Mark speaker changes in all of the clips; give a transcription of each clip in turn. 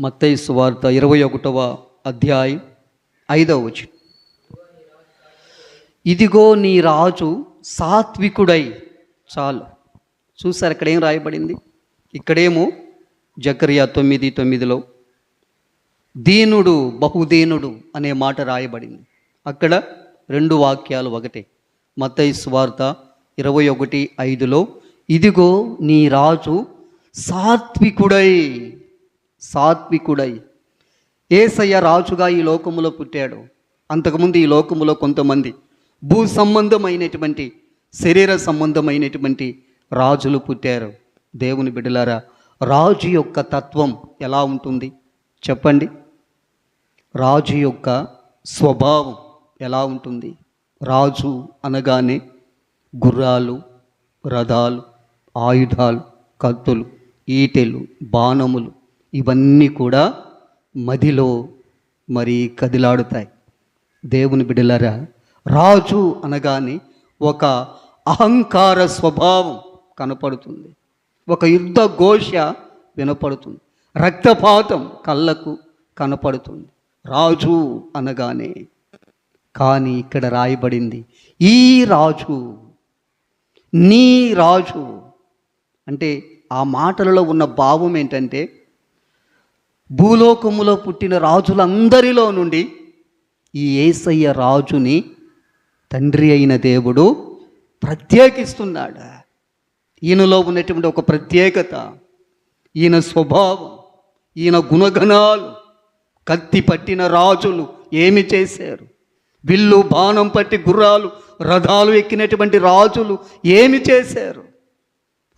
Speaker 1: మత్తయి సువార్త ఇరవై ఒకటవ అధ్యాయం ఐదవ వచ్చి ఇదిగో నీ రాజు సాత్వికుడై చాలు. చూసారు ఇక్కడ ఏం రాయబడింది? ఇక్కడేమో జకరియా తొమ్మిది తొమ్మిదిలో దీనుడు బహుదీనుడు అనే మాట రాయబడింది. అక్కడ రెండు వాక్యాలు ఒకటే. మత్తయి సువార్త ఇరవై ఒకటి ఐదులో ఇదిగో నీ రాజు సాత్వికుడై సాత్వికుడై ఏసయ్య రాజుగా ఈ లోకములో పుట్టాడు. అంతకుముందు ఈ లోకములో కొంతమంది భూ సంబంధమైనటువంటి శరీర సంబంధమైనటువంటి రాజులు పుట్టారు. దేవుని బిడ్డలారా రాజు యొక్క తత్వం ఎలా ఉంటుంది? చెప్పండి. రాజు యొక్క స్వభావం ఎలా ఉంటుంది? రాజు అనగానే గుర్రాలు రథాలు ఆయుధాలు కత్తులు ఈటెలు బాణములు ఇవన్నీ కూడా మదిలో మరి కదిలాడుతాయి. దేవుని బిడలరా రాజు అనగానే ఒక అహంకార స్వభావం కనపడుతుంది. ఒక యుద్ధ ఘోష వినపడుతుంది. రక్తపాతం కళ్ళకు కనపడుతుంది. రాజు అనగానే. కానీ ఇక్కడ రాయబడింది ఈ రాజు నీ రాజు. అంటే ఆ మాటలలో ఉన్న భావం ఏంటంటే భూలోకములో పుట్టిన రాజులందరిలో నుండి ఈ ఏసయ్య రాజుని తండ్రి అయిన దేవుడు ప్రత్యేకిస్తున్నాడు. ఈయనలో ఉన్నటువంటి ఒక ప్రత్యేకత ఈయన స్వభావం ఈయన గుణగణాలు కత్తి పట్టిన రాజులు ఏమి చేశారు? విల్లు బాణం పట్టి గుర్రాలు రథాలు ఎక్కినటువంటి రాజులు ఏమి చేశారు?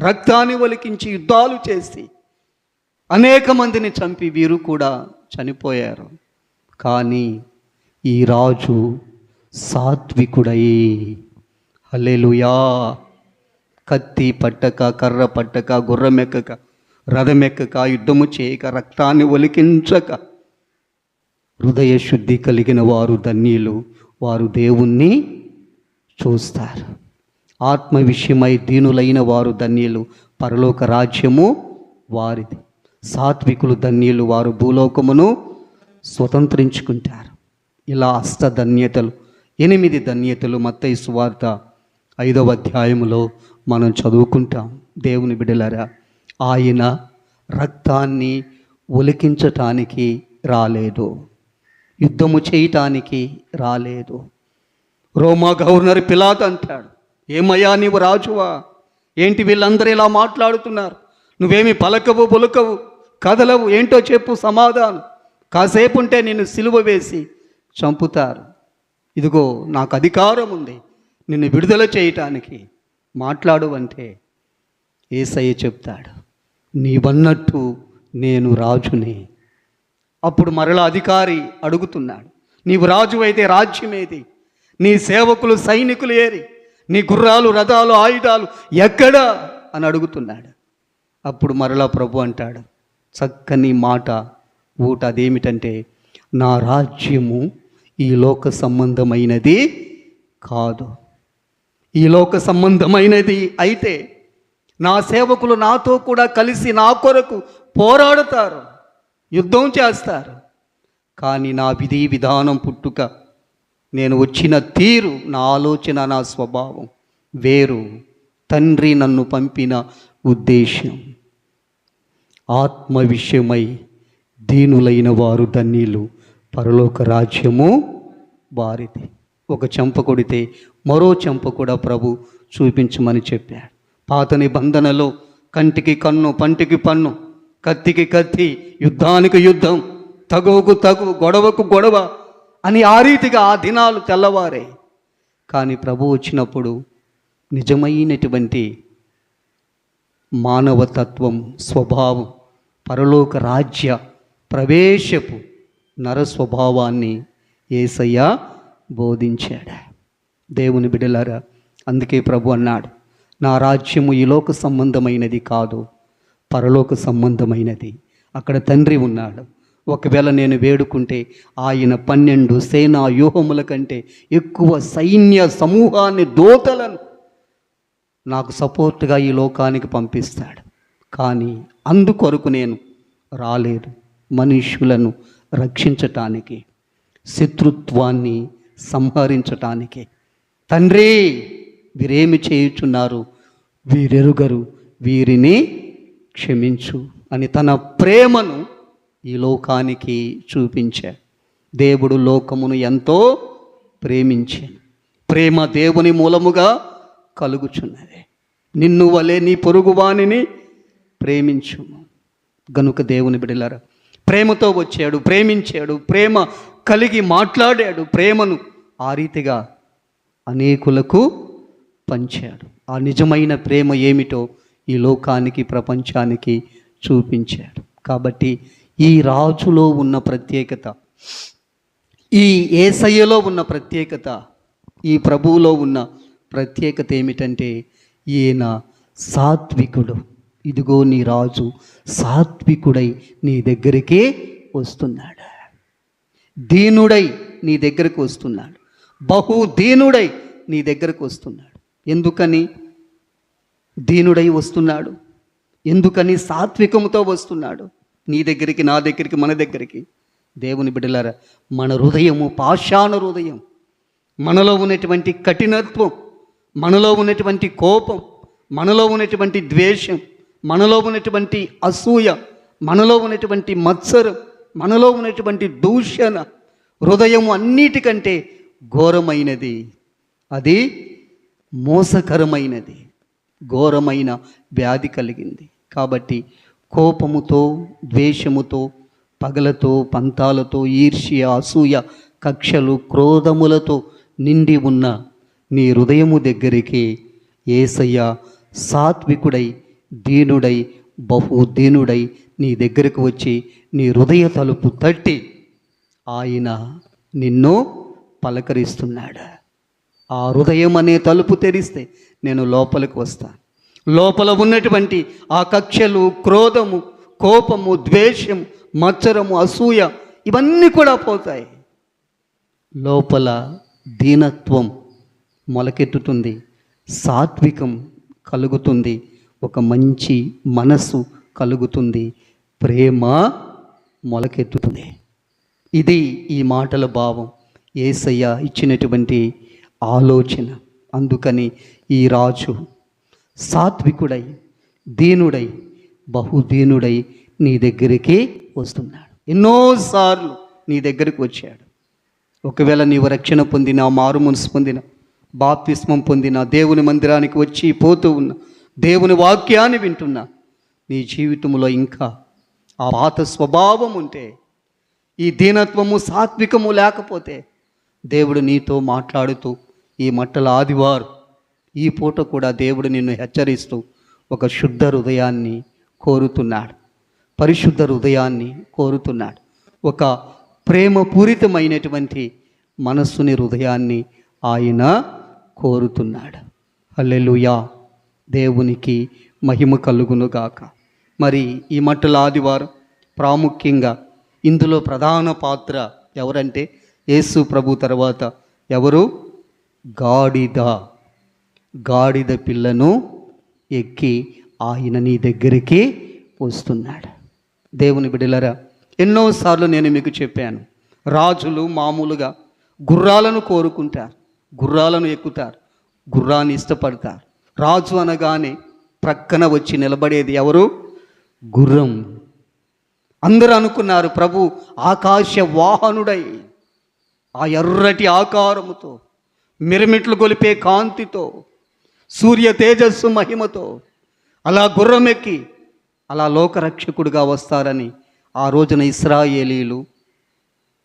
Speaker 1: రక్తాన్ని ఒలికించి యుద్ధాలు చేసి అనేక మందిని చంపి వీరు కూడా చనిపోయారు. కానీ ఈ రాజు సాత్వికుడై హలేలుయా కత్తి పట్టక కర్ర పట్టక గుర్రమెక్కక రథమెక్కక యుద్ధము చేయక రక్తాన్ని ఒలికించక హృదయ శుద్ధి కలిగిన వారు ధన్యులు. వారు దేవుణ్ణి చూస్తారు. ఆత్మ విషయమై దీనులైన వారు ధన్యులు. పరలోక రాజ్యము వారిది. సాత్వికులు ధన్యులు వారు భూలోకమును స్వతంత్రించుకుంటారు. ఇలా అష్ట ధన్యతలు ఎనిమిది ధన్యతలు మత్తయి సువార్త ఐదవ అధ్యాయములో మనం చదువుకుంటాం. దేవుని బిడలరా ఆయన రక్తాన్ని ఒలికించటానికి రాలేదు యుద్ధము చేయటానికి రాలేదు. రోమా గవర్నర్ పిలాత్ అంటాడు ఏమయ్యా నీవు రాజువా? ఏంటి వీళ్ళందరూ ఇలా మాట్లాడుతున్నారు? నువ్వేమి పలకవు పొలకవు కదలవు ఏంటో చెప్పు సమాధానం. కాసేపు ఉంటే నిన్ను సిలువ వేసి చంపుతారు. ఇదిగో నాకు అధికారం ఉంది. నిన్ను విడుదల చేయటానికి మాట్లాడు అంటే ఏసయ్య చెప్తాడు నీవన్నట్టు నేను రాజుని. అప్పుడు మరలా అధికారి అడుగుతున్నాడు నీవు రాజు అయితే రాజ్యమేది? నీ సేవకులు సైనికులు ఏరి? నీ గుర్రాలు రథాలు ఆయుధాలు ఎక్కడా? అని అడుగుతున్నాడు. అప్పుడు మరలా ప్రభు అంటాడు చక్కని మాట. ఊట అదేమిటంటే నా రాజ్యము ఈ లోక సంబంధమైనది కాదు. ఈ లోక సంబంధమైనది అయితే నా సేవకులు నాతో కూడా కలిసి నా కొరకు పోరాడుతారు యుద్ధం చేస్తారు. కానీ నా విధి విధానం పుట్టుక నేను వచ్చిన తీరు నా ఆలోచన నా స్వభావం వేరు. తండ్రి నన్ను పంపిన ఉద్దేశం ఆత్మ విషయమై దీనులైన వారు ధన్యులు. పరలోక రాజ్యము వారిది. ఒక చెంప కొడితే మరో చెంప కూడా ప్రభు చూపించమని చెప్పాడు. పాత నిబంధనలో కంటికి కన్ను పంటికి పన్ను కత్తికి కత్తి యుద్ధానికి యుద్ధం తగువకు తగు గొడవకు గొడవ అని ఆ రీతిగా ఆ దినాలు తెల్లవారే. కానీ ప్రభు వచ్చినప్పుడు నిజమైనటువంటి మానవతత్వం స్వభావం పరలోక రాజ్య ప్రవేశపు నరస్వభావాన్ని ఏసయ్య బోధించాడు? దేవుని బిడలారా అందుకే ప్రభు అన్నాడు నా రాజ్యము ఈ లోక సంబంధమైనది కాదు పరలోక సంబంధమైనది. అక్కడ తండ్రి ఉన్నాడు. ఒకవేళ నేను వేడుకుంటే ఆయన పన్నెండు సేనా వ్యూహముల కంటే ఎక్కువ సైన్య సమూహాన్ని దోతలను నాకు సపోర్ట్గా ఈ లోకానికి పంపిస్తాడు. కానీ అందుకొరకు నేను రాలేదు. మనుష్యులను రక్షించటానికి శత్రుత్వాన్ని సంహరించటానికి. తండ్రి వీరేమి చేయుచున్నారు? వీరెరుగరు వీరిని క్షమించు అని తన ప్రేమను ఈ లోకానికి చూపించా. దేవుడు లోకమును ఎంతో ప్రేమించాను ప్రేమ దేవుని మూలముగా కలుగుచున్నది. నిన్ను వలె నీ పొరుగువానిని ప్రేమించు గనుక దేవుని బిడలారా ప్రేమతో వచ్చాడు ప్రేమించాడు ప్రేమ కలిగి మాట్లాడాడు ప్రేమను ఆ రీతిగా అనేకులకు పంచాడు. ఆ నిజమైన ప్రేమ ఏమిటో ఈ లోకానికి ప్రపంచానికి చూపించాడు. కాబట్టి ఈ రాజులో ఉన్న ప్రత్యేకత ఈ ఏసయ్యలో ఉన్న ప్రత్యేకత ఈ ప్రభువులో ఉన్న ప్రత్యేకత ఏమిటంటే ఈయన సాత్వికుడు. ఇదిగో నీ రాజు సాత్వికుడై నీ దగ్గరికే వస్తున్నాడు. దీనుడై నీ దగ్గరకు వస్తున్నాడు. బహు దీనుడై నీ దగ్గరకు వస్తున్నాడు. ఎందుకని? దీనుడై వస్తున్నాడు. ఎందుకని? సాత్వికముతో వస్తున్నాడు. నీ దగ్గరికి నా దగ్గరికి మన దగ్గరికి. దేవుని బిడ్డలారా మన హృదయము పాషాణ హృదయం. మనలో ఉన్నటువంటి కఠినత్వం మనలో ఉన్నటువంటి కోపం మనలో ఉన్నటువంటి ద్వేషం మనలో ఉన్నటువంటి అసూయ మనలో ఉన్నటువంటి మత్సరం మనలో ఉన్నటువంటి దూషణ హృదయం అన్నిటికంటే ఘోరమైనది. అది మోసకరమైనది ఘోరమైన వ్యాధి కలిగింది. కాబట్టి కోపముతో ద్వేషముతో పగలతో పంతాలతో ఈర్ష్య అసూయ కక్షలు క్రోధములతో నిండి ఉన్న నీ హృదయము దగ్గరికి ఏసయ్య సాత్వికుడై దీనుడై బహు దీనుడై నీ దగ్గరకు వచ్చి నీ హృదయ తలుపు తట్టి ఆయన నిన్ను పలకరిస్తున్నాడు. ఆ హృదయం అనే తలుపు తెరిస్తే నేను లోపలికి వస్తాను లోపల ఉన్నటువంటి ఆ కక్షలు క్రోధము కోపము ద్వేషము మచ్చరము అసూయ ఇవన్నీ కూడా పోతాయి. లోపల దీనత్వం మొలకెత్తుతుంది సాత్వికం కలుగుతుంది. ఒక మంచి మనస్సు కలుగుతుంది. ప్రేమ మొలకెత్తుతుంది. ఇది ఈ మాటల భావం. ఏసయ్య ఇచ్చినటువంటి ఆలోచన. అందుకని ఈ రాజు సాత్వికుడై దీనుడై బహుదీనుడై నీ దగ్గరికి వస్తున్నాడు. ఎన్నోసార్లు నీ దగ్గరికి వచ్చాడు. ఒకవేళ నీవు రక్షణ పొందిన మారు మనసు పొందిన బాప్తిస్మం పొందిన దేవుని మందిరానికి వచ్చి పోతూ ఉన్న దేవుని వాక్యాన్ని వింటున్నా. నీ జీవితంలో ఇంకా ఆ పాత స్వభావం ఉంటే ఈ దీనత్వము సాత్వికము లేకపోతే దేవుడు నీతో మాట్లాడుతూ ఈ మట్టల ఆదివారం ఈ పూట కూడా దేవుడు నిన్ను హెచ్చరిస్తూ ఒక శుద్ధ హృదయాన్ని కోరుతున్నాడు. పరిశుద్ధ హృదయాన్ని కోరుతున్నాడు. ఒక ప్రేమపూరితమైనటువంటి మనస్సుని హృదయాన్ని ఆయన కోరుతున్నాడు. హల్లెలూయా. దేవునికి మహిమ కలుగునుగాక. మరి ఈ మట్టల ఆదివారం ప్రాముఖ్యంగా ఇందులో ప్రధాన పాత్ర ఎవరంటే యేసు ప్రభు తర్వాత ఎవరు? గాడిద. గాడిద పిల్లను ఎక్కి ఆయన నీ దగ్గరికి వస్తున్నాడు. దేవుని బిడ్డలరా ఎన్నోసార్లు నేను మీకు చెప్పాను రాజులు మామూలుగా గుర్రాలను కోరుకుంటారు గుర్రాలను ఎక్కుతారు గుర్రాన్ని ఇష్టపడతారు రాజు అనగానే ప్రక్కన వచ్చి నిలబడేది ఎవరు? గుర్రం. అందరూ అనుకున్నారు ప్రభు ఆకాశ వాహనుడై ఆ ఎర్రటి ఆకారముతో మిరమిట్లు గొలిపే కాంతితో సూర్య తేజస్సు మహిమతో అలా గుర్రం ఎక్కి అలా లోకరక్షకుడుగా వస్తారని ఆ రోజున ఇస్రాయేలీలు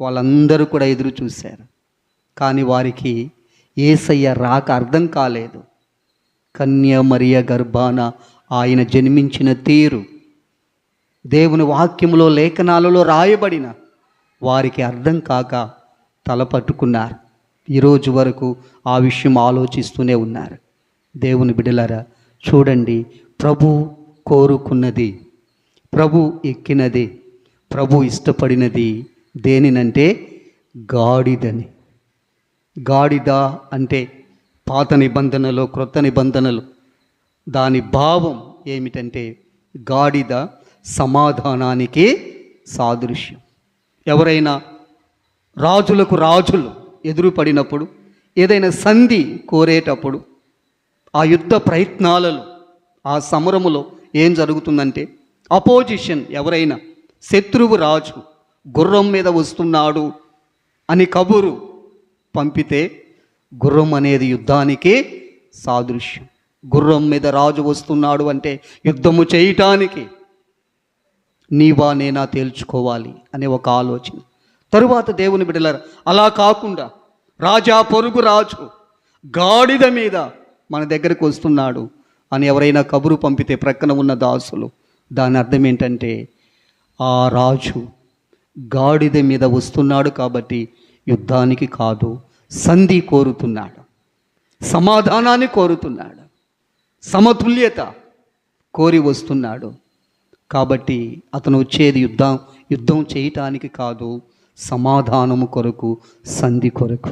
Speaker 1: వాళ్ళందరూ కూడా ఎదురు చూశారు. కానీ వారికి ఏసయ్య రాక అర్థం కాలేదు. కన్య మరియ గర్భాన ఆయన జన్మించిన తీరు. దేవుని వాక్యములో లేఖనాలలో రాయబడిన వారికి అర్థం కాక తలపట్టుకున్నారు. ఈరోజు వరకు ఆ విషయం ఆలోచిస్తూనే ఉన్నారు. దేవుని బిడలరా చూడండి. ప్రభు కోరుకున్నది ప్రభు ఎక్కినది ప్రభు ఇష్టపడినది దేనినంటే గాడిదని. గాడిద అంటే పాత నిబంధనలో క్రొత్త నిబంధనలు. దాని భావం ఏమిటంటే గాడిద సమాధానానికి సాదృశ్యం. ఎవరైనా రాజులకు రాజులు ఎదురుపడినప్పుడు ఏదైనా సంధి కోరేటప్పుడు ఆ యుద్ధ ప్రయత్నాలలో ఆ సమరములో ఏం జరుగుతుందంటే అపోజిషన్ ఎవరైనా శత్రువు రాజు గుర్రం మీద వస్తున్నాడు అని కబురు పంపితే గుర్రం అనేది యుద్ధానికి సాదృశ్యం. గుర్రం మీద రాజు వస్తున్నాడు అంటే యుద్ధము చేయటానికి నీవా నేనా తేల్చుకోవాలి అనే ఒక ఆలోచన. తరువాత దేవుని బిడ్డలారు అలా కాకుండా రాజా పొరుగు రాజు గాడిద మీద మన దగ్గరకు వస్తున్నాడు అని ఎవరైనా కబురు పంపితే ప్రక్కన ఉన్న దాసులు దాని అర్థం ఏంటంటే ఆ రాజు గాడిద మీద వస్తున్నాడు కాబట్టి యుద్ధానికి కాదు సంధి కోరుతున్నాడు. సమాధానాన్ని కోరుతున్నాడు. సమతుల్యత కోరి వస్తున్నాడు. కాబట్టి అతను వచ్చేది యుద్ధం యుద్ధం చేయటానికి కాదు సమాధానము కొరకు సంధి కొరకు.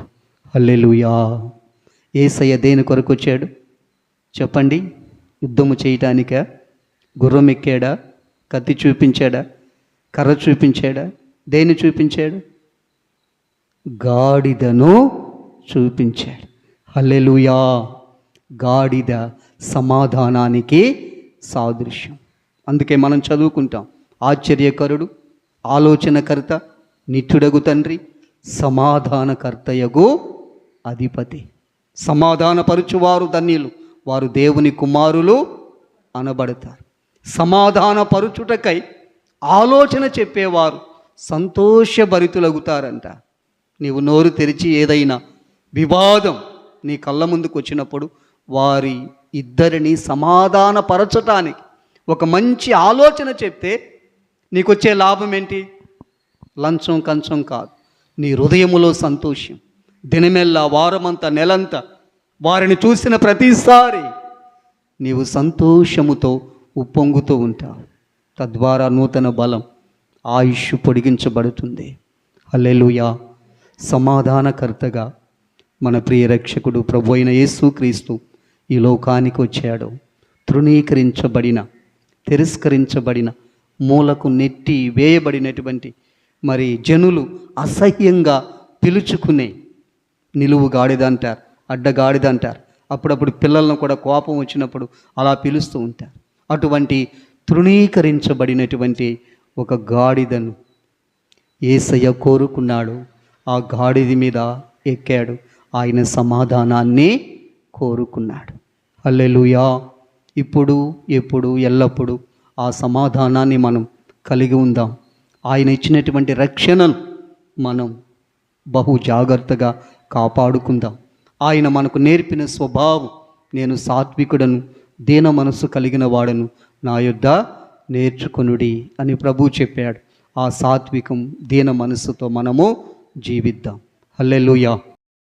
Speaker 1: అల్లెలుయా ఏసయ్య దేని కొరకు వచ్చాడు? చెప్పండి. యుద్ధము చేయటానికా? గుర్రం ఎక్కాడా? కత్తి చూపించాడా? కర్ర చూపించాడా? దేన్ని చూపించాడు? గాడిదను చూపించాడు. హల్లెలుయా. గాడిద సమాధానానికి సాదృశ్యం. అందుకే మనం చదువుకుంటాం. ఆశ్చర్యకరుడు ఆలోచనకర్త నిత్యుడగు తండ్రి సమాధానకర్తయగు అధిపతి. సమాధానపరుచువారు ధన్యులు వారు దేవుని కుమారులు అనబడతారు. సమాధానపరుచుటకై ఆలోచన చెప్పేవారు సంతోషభరితులగుతారంట. నీవు నోరు తెరిచి ఏదైనా వివాదం నీ కళ్ళ ముందుకు వచ్చినప్పుడు వారి ఇద్దరిని సమాధానపరచటానికి ఒక మంచి ఆలోచన చెప్తే నీకు వచ్చే లాభం ఏంటి లంచం కంచం కాదు. నీ హృదయములో సంతోషం. దినమెల్లా వారమంతా నెలంతా వారిని చూసిన ప్రతిసారి నీవు సంతోషముతో ఉప్పొంగుతూ ఉంటావు. తద్వారా నూతన బలం ఆయుష్ పొడిగించబడుతుంది. అల్లెలుయా సమాధానకర్తగా మన ప్రియ రక్షకుడు ప్రభు అయిన యేసుక్రీస్తు ఈ లోకానికి వచ్చాడు. తృణీకరించబడిన తిరస్కరించబడిన మూలకు నెట్టి వేయబడినటువంటి మరి జనులు అసహ్యంగా పిలుచుకునే నిలువు గాడిదంటారు అడ్డగాడిదంటారు అప్పుడప్పుడు పిల్లలను కూడా కోపం వచ్చినప్పుడు అలా పిలుస్తూ ఉంటారు. అటువంటి తృణీకరించబడినటువంటి ఒక గాడిదను ఏసయ్య కోరుకున్నాడు. ఆ గాడిద మీద ఎక్కాడు. ఆయన సమాధానాన్ని కోరుకున్నాడు. అల్లెలుయా ఇప్పుడు ఎప్పుడు ఎల్లప్పుడూ ఆ సమాధానాన్ని మనం కలిగి ఉందాం. ఆయన ఇచ్చినటువంటి రక్షణను మనం బహు జాగ్రత్తగా కాపాడుకుందాం. ఆయన మనకు నేర్పిన స్వభావం నేను సాత్వికుడను దీన మనస్సు కలిగిన వాడను నా యొద్ద నేర్చుకొనుడి అని ప్రభు చెప్పాడు. ఆ సాత్వికం దీన మనస్సుతో మనము జీవిద్దాం. హల్లెలుయా.